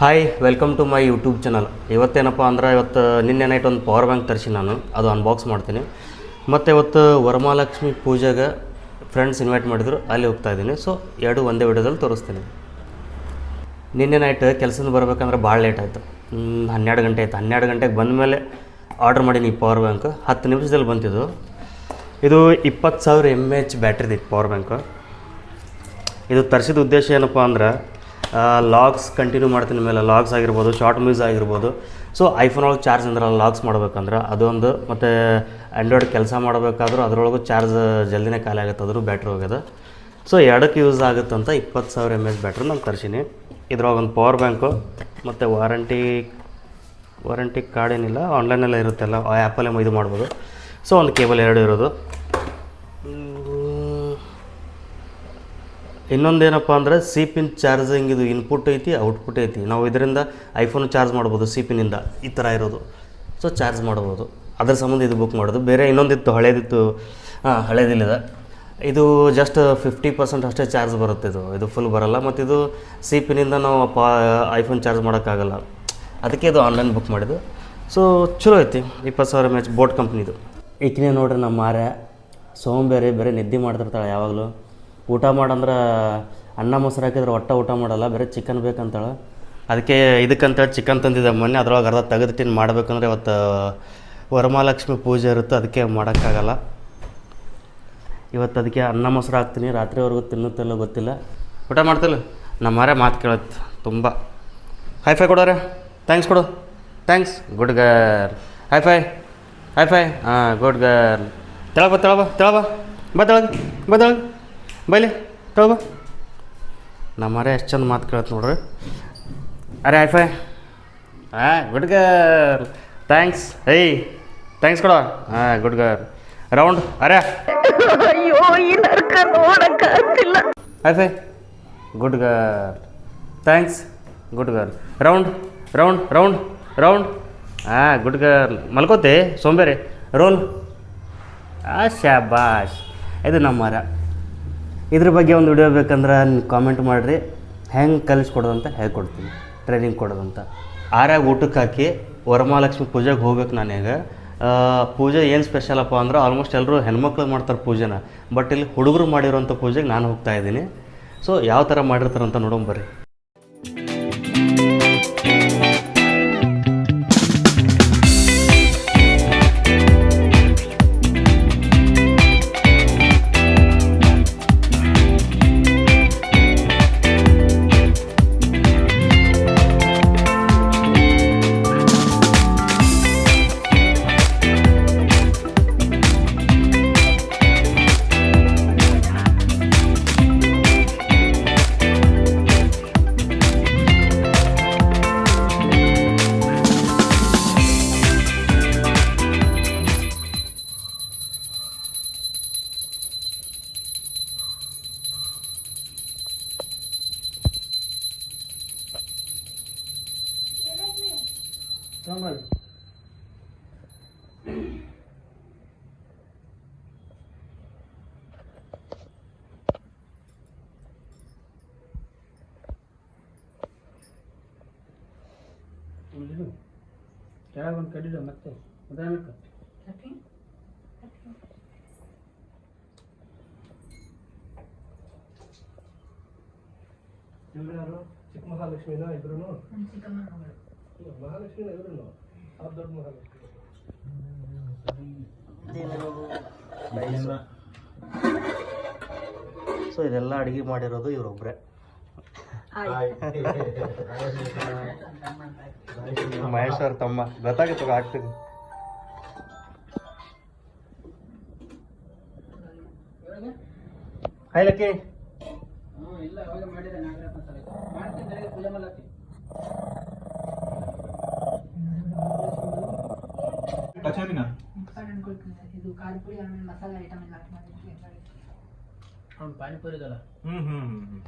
Hi welcome to my YouTube channel ಇವತ್ತೇನಪ್ಪ ಅಂದ್ರೆ ಇವತ್ತು ನಿನ್ನೆ ನೈಟ್ ಒಂದು ಪವರ್ ಬ್ಯಾಂಕ್ ತರಿಸಿ ನಾನು. ಅದು ಅನ್ಬಾಕ್ಸ್ ಮಾಡ್ತೀನಿ. ಮತ್ತು ಇವತ್ತು ವರಮಹಾಲಕ್ಷ್ಮಿ ಪೂಜೆಗೆ ಫ್ರೆಂಡ್ಸ್ ಇನ್ವೈಟ್ ಮಾಡಿದ್ರು. ಅಲ್ಲಿ ಹೋಗ್ತಾ ಇದ್ದೀನಿ. ಸೊ ಎರಡು ಒಂದೇ ವಿಡಿಯೋದಲ್ಲಿ ತೋರಿಸ್ತೀನಿ. ನಿನ್ನೆ ನೈಟ್ ಕೆಲಸದಿಂದ ಬರಬೇಕಂದ್ರೆ ಭಾಳ ಲೇಟ್ ಆಯಿತು. ಹನ್ನೆರಡು ಗಂಟೆ ಆಯಿತು. ಹನ್ನೆರಡು ಗಂಟೆಗೆ ಬಂದ ಮೇಲೆ ಆರ್ಡ್ರ್ ಮಾಡೀನಿ ಈ ಪವರ್ ಬ್ಯಾಂಕ್ ಹತ್ತು ನಿಮಿಷದಲ್ಲಿ ಬಂತಿದ್ದು ಇದು ಇಪ್ಪತ್ತು ಸಾವಿರ ಎಂ ಎಚ್ ಬ್ಯಾಟ್ರಿದು ಪವರ್ ಬ್ಯಾಂಕು ಇದು ತರಿಸಿದ ಉದ್ದೇಶ ಏನಪ್ಪ ಅಂದ್ರೆ ಲಾಗ್ಸ್ ಕಂಟಿನ್ಯೂ ಮಾಡ್ತೀನಿ ಮೇಲೆ ಲಾಗ್ಸ್ ಆಗಿರ್ಬೋದು ಶಾರ್ಟ್ ಮ್ಯೂಸ್ ಆಗಿರ್ಬೋದು. ಸೊ ಐಫೋನ್ ಒಳಗೆ ಚಾರ್ಜ್ ಅಂದ್ರೆ ಲಾಗ್ಸ್ ಮಾಡ್ಬೇಕಂದ್ರೆ ಅದೊಂದು, ಮತ್ತು ಆ್ಯಂಡ್ರಾಯ್ಡ್ ಕೆಲಸ ಮಾಡಬೇಕಾದ್ರೂ ಅದರೊಳಗೂ ಚಾರ್ಜ್ ಜಲ್ದಿನೇ ಖಾಲಿ ಆಗುತ್ತೆ, ಅದ್ರೂ ಬ್ಯಾಟ್ರಿ ಹೋಗ್ಯದ. ಸೊ ಎರಡಕ್ಕೆ ಯೂಸ್ ಆಗುತ್ತಂತ ಇಪ್ಪತ್ತು ಸಾವಿರ ಎಂ ಎಚ್ ಬ್ಯಾಟ್ರಿ ನಾನು ತರಿಸೀನಿ. ಇದ್ರೊಳಗೆ ಪವರ್ ಬ್ಯಾಂಕು ಮತ್ತು ವಾರಂಟಿ ವಾರಂಟಿ ಕಾರ್ಡ್ ಏನಿಲ್ಲ ಆನ್ಲೈನಲ್ಲೇ ಇರುತ್ತೆಲ್ಲ ಆ್ಯಪಲ್ಲೇ ಇದು ಮಾಡ್ಬೋದು. ಸೊ ಒಂದು ಕೇಬಲ್ ಎರಡು ಇರೋದು. ಇನ್ನೊಂದೇನಪ್ಪ ಅಂದರೆ ಸಿ ಪಿನ್ ಚಾರ್ಜಿಂಗ್ ಇದು ಇನ್ಪುಟ್ ಐತಿ ಔಟ್ಪುಟ್ ಐತಿ. ನಾವು ಇದರಿಂದ ಐಫೋನ್ ಚಾರ್ಜ್ ಮಾಡ್ಬೋದು ಸಿ ಪಿನಿಂದ ಈ ಥರ ಇರೋದು. ಸೊ ಚಾರ್ಜ್ ಮಾಡ್ಬೋದು. ಅದ್ರ ಸಂಬಂಧ ಇದು ಬುಕ್ ಮಾಡೋದು. ಬೇರೆ ಇನ್ನೊಂದಿತ್ತು, ಹಳೇದಿತ್ತು. ಹಾಂ, ಹಳೇದಿಲ್ಲದ. ಇದು ಜಸ್ಟ್ ಫಿಫ್ಟಿ ಪರ್ಸೆಂಟ್ ಅಷ್ಟೇ ಚಾರ್ಜ್ ಬರುತ್ತೆ ಇದು. ಇದು ಫುಲ್ ಬರಲ್ಲ. ಮತ್ತು ಇದು ಸಿ ಪಿನಿಂದ ನಾವು ಪಾ ಐಫೋನ್ ಚಾರ್ಜ್ ಮಾಡೋಕ್ಕಾಗಲ್ಲ. ಅದಕ್ಕೆ ಇದು ಆನ್ಲೈನ್ ಬುಕ್ ಮಾಡಿದ್ದು. ಸೊ ಚಲೋ ಐತಿ. ಇಪ್ಪತ್ತು ಸಾವಿರ ಮ್ಯಾಚ್ ಬೋಟ್ ಕಂಪ್ನಿದು ಈಕಿನೇ ನೋಡ್ರಿ ನಮ್ಮ ಸೋಮ್ ಬೇರೆ ಬೇರೆ ನಿದ್ದೆ ಮಾಡ್ತಿರ್ತಾಳೆ ಯಾವಾಗಲೂ. ಊಟ ಮಾಡಂದ್ರೆ ಅನ್ನ ಮೊಸರು ಹಾಕಿದ್ರೆ ಒಟ್ಟ ಊಟ ಮಾಡಲ್ಲ, ಬೇರೆ ಚಿಕನ್ ಬೇಕಂತಾಳೆ. ಅದಕ್ಕೆ ಇದಕ್ಕಂತೇಳಿ ಚಿಕನ್ ತಂದಿದ್ದೆ ಮೊನ್ನೆ, ಅದ್ರೊಳಗೆ ಅರ್ಧ ತೆಗೆದಿಟ್ಟಿನ ಮಾಡಬೇಕಂದ್ರೆ ಇವತ್ತು ವರಮಹಾಲಕ್ಷ್ಮಿ ಪೂಜೆ ಇರುತ್ತೆ, ಅದಕ್ಕೆ ಮಾಡೋಕ್ಕಾಗಲ್ಲ. ಇವತ್ತು ಅದಕ್ಕೆ ಅನ್ನ ಮೊಸರು ಹಾಕ್ತೀನಿ, ರಾತ್ರಿವರೆಗೂ ತಿನ್ನುತ್ತಿಲ್ಲ ಗೊತ್ತಿಲ್ಲ. ಊಟ ಮಾಡ್ತಿಲ್ಲ? ನಮ್ಮಾರೆ ಮಾತು ಕೇಳುತ್ತೆ ತುಂಬ. ಹೈ ಫೈ ಕೊಡೋರೆ ಥ್ಯಾಂಕ್ಸ್ ಕೊಡು. Thanks good girl high five high five ಹಾಂ ಗುಡ್ ಗರ್ ತೆಳಬ ತೆಳಬ ತೆಳಬ ಬಾ ತೆಳಗೆ ಬಾ ತೆಳಗೆ. ಬೈಲಿ ತಗೋ ನಮ್ಮ ಮರ ಎಷ್ಟು ಚಂದ ಮಾತು ಕೇಳತ್ತೆ ನೋಡ್ರಿ. ಅರೆ ಐಫೈ ಫೈ. ಹಾಂ ಗುಡ್ ಗರ್ ಥ್ಯಾಂಕ್ಸ್. ಏಯ್ ಥ್ಯಾಂಕ್ಸ್ ಕೊಡು. ಹಾಂ ಗುಡ್ ಗರ್ ರೌಂಡ್ ಅರೆ. ಅಯ್ಯೋ ಈ ನರ್ಕ ನೋಡಕ್ಕಾಗ್ತಿಲ್ಲ good girl thanks good girl round round round round. ಹಾಂ ಗುಡ್ ಗರ್ ಮಲ್ಕೋತೆ ಸೋಂಬೇರಿ. ರೋಲ್. ಆ ಶಾಬಾಶ್ ಇದು ನಮ್ಮ ಮರ. ಇದ್ರ ಬಗ್ಗೆ ಒಂದು ವಿಡಿಯೋ ಬೇಕಂದ್ರೆ ಕಾಮೆಂಟ್ ಮಾಡಿರಿ. ಹೆಂಗೆ ಕಲಿಸ್ಕೊಡೋದಂತ ಹೇಳ್ಕೊಡ್ತೀನಿ. ಟ್ರೈನಿಂಗ್ ಕೊಡೋದಂತ. ಆರ್ಯಾಗ ಊಟಕ್ಕೆ ಹಾಕಿ ವರಮಹಾಲಕ್ಷ್ಮಿ ಪೂಜೆಗೆ ಹೋಗ್ಬೇಕು ನಾನೀಗ ಪೂಜೆ ಏನು ಸ್ಪೆಷಲಪ್ಪ ಅಂದ್ರೆ ಆಲ್ಮೋಸ್ಟ್ ಎಲ್ಲರೂ ಹೆಣ್ಮಕ್ಳು ಮಾಡ್ತಾರೆ ಪೂಜೆನ. ಬಟ್ ಇಲ್ಲಿ ಹುಡುಗರು ಮಾಡಿರೋಂಥ ಪೂಜೆಗೆ ನಾನು ಹೋಗ್ತಾ ಇದ್ದೀನಿ. ಸೊ ಯಾವ ಥರ ಮಾಡಿರ್ತಾರಂತ ನೋಡೋಣ ಬರ್ರಿ. ಕೆಳಗೆ ಒಂದು ಕಡಿದ ಮತ್ತೆ ಉದಾಹರಣೆ ಇವ್ರು ಯಾರು ಚಿಕ್ಕ ಮಹಾಲಕ್ಷ್ಮಿನ ಇಬ್ರು ಮಹಾಲಕ್ಷ್ಮಿನ ಇಬ್ರು ಆ ದೊಡ್ಡ ಮಹಾಲಕ್ಷ್ಮಿ ಸೊ ಇದೆಲ್ಲ ಅಡುಗೆ ಮಾಡಿರೋದು ಇವರೊಬ್ಬರೇ ಮಹೇಶ್ ಅವ್ರ ತಮ್ಮ. ಗೊತ್ತಾಗುತ್ತೆ ಆಗ್ತೀನಿ ಹಾಯ್ ಲಕ್ಕಿ. ಇಲ್ಲ ಅವಾಗ ಮಾಡಿದೆ ನಾಗರಾಜ್ ಸರ್. ಮಾಡ್ತಿದ್ರೆ ಪೂಜೆ ಮಾಡತ್ತಿ ಇದು ಖಾರಪುಡಿ ಆಮೇಲೆ ಮಸಾಲೆ ಐಟಮ್ ಎಲ್ಲ ಹಾಕಿ ಮಾಡಿದ್ವಿ ಅವ್ನು ಪಾನಿಪುರಿ ಇದಲ್ಲ ಹ್ಞೂ ಹ್ಞೂ ಹ್ಞೂ